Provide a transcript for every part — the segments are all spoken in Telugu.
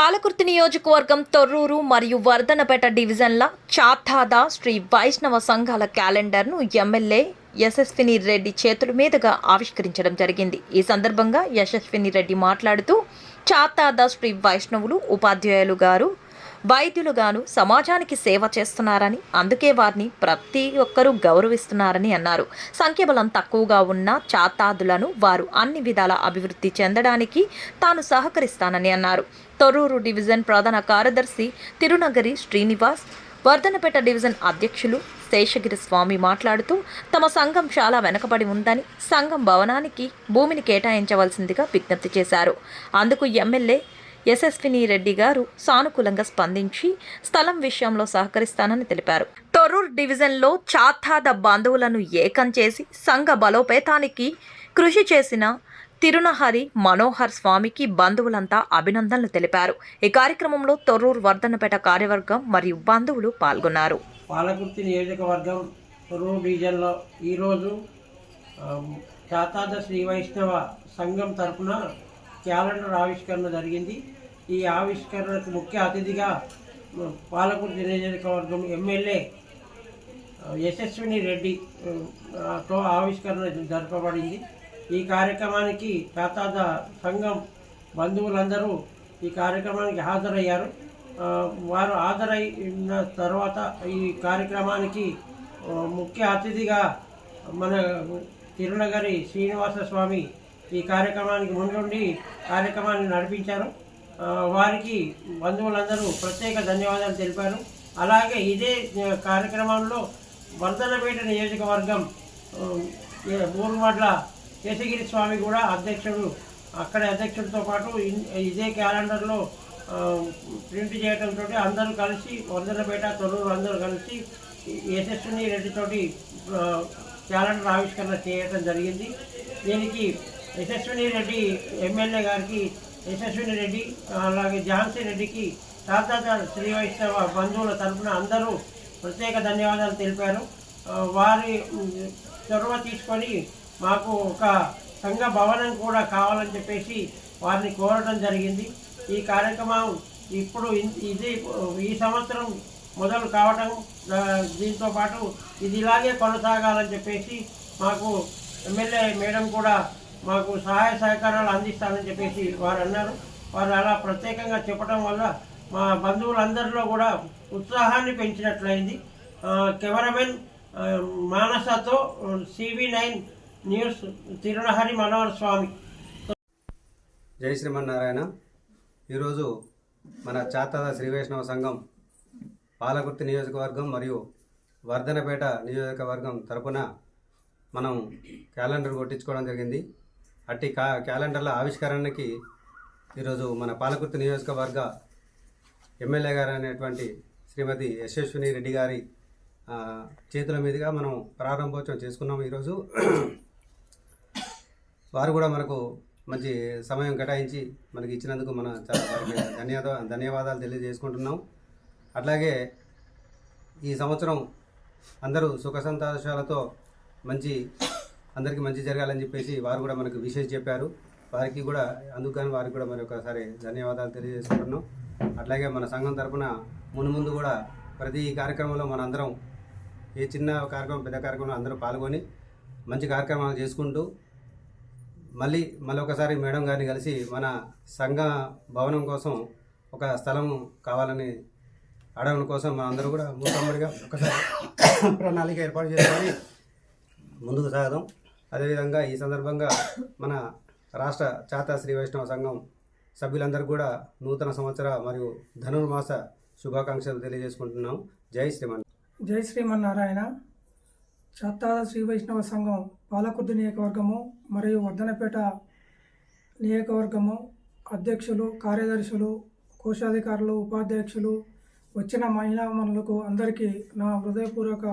పాలకుర్తి నియోజకవర్గం తొర్రూరు మరియు వర్ధనపేట డివిజన్ల చాతాద శ్రీ వైష్ణవ సంఘాల క్యాలెండర్ను ఎమ్మెల్యే యశస్విని రెడ్డి చేతుల మీదుగా ఆవిష్కరించడం జరిగింది. ఈ సందర్భంగా యశస్విని రెడ్డి మాట్లాడుతూ చాతాద శ్రీ వైష్ణవులు ఉపాధ్యాయులు గారు వైద్యులుగాను సమాజానికి సేవ చేస్తున్నారని అందుకే వారిని ప్రతి ఒక్కరూ గౌరవిస్తున్నారని అన్నారు. సంఖ్యబలం తక్కువగా ఉన్న చాతాదులను వారు అన్ని విధాల అభివృద్ధి చెందడానికి తాను సహకరిస్తానని అన్నారు. తొర్రూరు డివిజన్ ప్రధాన కార్యదర్శి తిరునగరి శ్రీనివాస్ వర్ధనపేట డివిజన్ అధ్యక్షులు శేషగిరి స్వామి మాట్లాడుతూ తమ సంఘం చాలా వెనకబడి ఉందని సంఘం భవనానికి భూమిని కేటాయించవలసిందిగా విజ్ఞప్తి చేశారు. అందుకు ఎమ్మెల్యే యశస్విని రెడ్డి గారు సానుకూలంగా స్పందించి స్థలం విషయంలో సహకరిస్తానని తెలిపారు. తొర్రూర్ డివిజన్లో చాతాద బంధువులను ఏకం చేసి సంఘ బలోపేతానికి కృషి చేసిన తిరునహరి మనోహర్ స్వామికి బంధువులంతా అభినందనలు తెలిపారు. ఈ కార్యక్రమంలో తొర్రూరు వర్ధనపేట కార్యవర్గం మరియు బంధువులు పాల్గొన్నారు. పాలకుర్తి నియోజకవర్గం తొర్రూరు డివిజన్లో ఈరోజు చాతాద శ్రీ వైష్ణవ సంఘం తరఫున క్యాలెండర్ ఆవిష్కరణ జరిగింది. ఈ ఆవిష్కరణకు ముఖ్య అతిథిగా పాలకుడు నియోజకవర్గం ఎమ్మెల్యే యశస్విని రెడ్డి తో ఆవిష్కరణ జరపబడింది. ఈ కార్యక్రమానికి తాతాద సంఘం బంధువులందరూ ఈ కార్యక్రమానికి హాజరయ్యారు. వారు హాజరైన తర్వాత ఈ కార్యక్రమానికి ముఖ్య అతిథిగా మన తిరునగరి శ్రీనివాస స్వామి ఈ కార్యక్రమానికి ముందుండి కార్యక్రమాన్ని నడిపించారు. వారికి బంధువులందరూ ప్రత్యేక ధన్యవాదాలు తెలిపారు. అలాగే ఇదే కార్యక్రమంలో వర్ధనపేట నియోజకవర్గం ఆ, ఏ- కేశగిరి స్వామి కూడా అధ్యక్షుడు అక్కడ అధ్యక్షుడితో పాటు ఇన్- ఇదే క్యాలెండర్లో ప్రింట్ చేయడంతో అందరూ కలిసి వర్ధనపేట తొలూరు అందరూ కలిసి యశస్విని రెడ్డితోటి క్యాలెండర్ ఆవిష్కరణ చేయడం జరిగింది. దీనికి యశస్విని రెడ్డి ఎమ్మెల్యే గారికి యశస్విని రెడ్డి అలాగే ఝాన్సీ రెడ్డికి తాతాదారు శ్రీ వైష్ణవ బంధువుల తరపున అందరూ ప్రత్యేక ధన్యవాదాలు తెలిపారు. వారి చొరవ తీసుకొని మాకు ఒక సంఘ భవనం కూడా కావాలని చెప్పేసి వారిని కోరడం జరిగింది. ఈ కార్యక్రమం ఇప్పుడు ఇది ఈ సంవత్సరం మొదలు కావటం దీంతో పాటు ఇది ఇలాగే కొనసాగాలని చెప్పేసి మాకు ఎమ్మెల్యే మేడం కూడా మాకు సహాయ సహకారాలు అందిస్తానని చెప్పేసి వారు అన్నారు. వారు అలా ప్రత్యేకంగా చెప్పడం వల్ల మా బంధువులందరిలో కూడా ఉత్సాహాన్ని పెంచినట్లయింది. Cameraman మానసతో CV nine news Tirunahari Manohar Swamy. జై శ్రీమన్నారాయణ. ఈరోజు మన చాతాద శ్రీ వైష్ణవ సంఘం పాలకుర్తి నియోజకవర్గం మరియు వర్ధనపేట నియోజకవర్గం తరపున మనం క్యాలెండర్ కొట్టించుకోవడం జరిగింది. అట్టి కా క్యాలెండర్ల ఆవిష్కరణకి ఈరోజు మన పాలకుర్తి నియోజకవర్గ ఎమ్మెల్యే గారు అనేటువంటి శ్రీమతి యశస్విని రెడ్డి గారి చేతుల మీదుగా మనం ప్రారంభోత్సవం చేసుకున్నాం ఈరోజు. వారు కూడా మనకు మంచి సమయం కేటాయించి మనకి ఇచ్చినందుకు మన చాలా ధన్యవాద ధన్యవాదాలు తెలియజేసుకుంటున్నాం. అట్లాగే ఈ సంవత్సరం అందరూ సుఖ సంతోషాలతో మంచి అందరికీ మంచి జరగాలని చెప్పేసి వారు కూడా మనకు విశేష చెప్పారు. వారికి కూడా అందుకని వారికి కూడా మరి ఒకసారి ధన్యవాదాలు తెలియజేసుకుంటున్నాం. అట్లాగే మన సంఘం తరపున ముందు ముందు కూడా ప్రతి కార్యక్రమంలో మనందరం ఏ చిన్న కార్యక్రమం పెద్ద కార్యక్రమంలో అందరూ పాల్గొని మంచి కార్యక్రమాలు చేసుకుంటూ మళ్ళీ మళ్ళీ ఒకసారి మేడం గారిని కలిసి మన సంఘ భవనం కోసం ఒక స్థలం కావాలని అడగడం కోసం మనందరూ కూడా మూసమ్మడిగా ఒకసారి ప్రణాళిక ఏర్పాటు చేసుకొని ముందుకు సాగదాం. అదేవిధంగా ఈ సందర్భంగా మన రాష్ట్ర చాతా శ్రీ వైష్ణవ సంఘం సభ్యులందరూ కూడా నూతన సంవత్సర మరియు ధనుర్మాస శుభాకాంక్షలు తెలియజేసుకుంటున్నాం. జై శ్రీమన్. జై శ్రీమన్నారాయణ. చాతా శ్రీ వైష్ణవ సంఘం పాలకుర్తి నియోజకవర్గము మరియు వర్ధనపేట నియోజకవర్గము అధ్యక్షులు కార్యదర్శులు కోశాధికారులు ఉపాధ్యక్షులు వచ్చిన మహిళామణులకు అందరికీ నా హృదయపూర్వక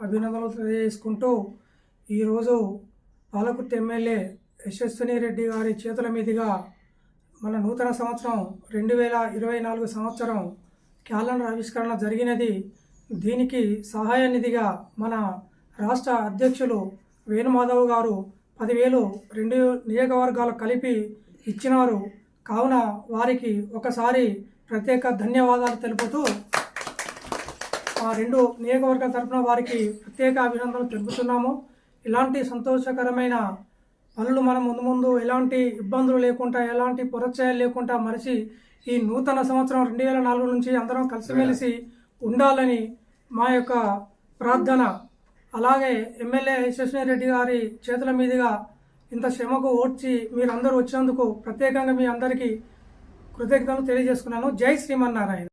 అభినందనలు తెలియజేసుకుంటూ ఈరోజు పాలకుర్తి ఎమ్మెల్యే యశస్విని రెడ్డి గారి చేతుల మీదుగా మన నూతన సంవత్సరం రెండు వేల ఇరవై నాలుగు సంవత్సరం క్యాలెండర్ ఆవిష్కరణ జరిగినది. దీనికి సహాయ నిధిగా మన రాష్ట్ర అధ్యక్షులు వేణుమాధవ్ గారు పదివేలు రెండు నియోజకవర్గాలు కలిపి ఇచ్చినారు. కావున వారికి ఒకసారి ప్రత్యేక ధన్యవాదాలు తెలుపుతూ ఆ రెండు నియోజకవర్గాల తరఫున వారికి ప్రత్యేక అభినందనలు తెలుపుతున్నాము. ఇలాంటి సంతోషకరమైన పనులు మనం ముందు ముందు ఎలాంటి ఇబ్బందులు లేకుండా ఎలాంటి పొరచయాలు లేకుండా మరిచి ఈ నూతన సంవత్సరం రెండు వేల నాలుగు నుంచి అందరం కలిసిమెలిసి ఉండాలని మా యొక్క ప్రార్థన. అలాగే ఎమ్మెల్యే రెడ్డి గారి చేతుల మీదుగా ఇంత శ్రమకు ఓడ్చి మీరందరూ వచ్చినందుకు ప్రత్యేకంగా మీ అందరికీ కృతజ్ఞతలు తెలియజేసుకున్నాను. జై శ్రీమన్నారాయణ.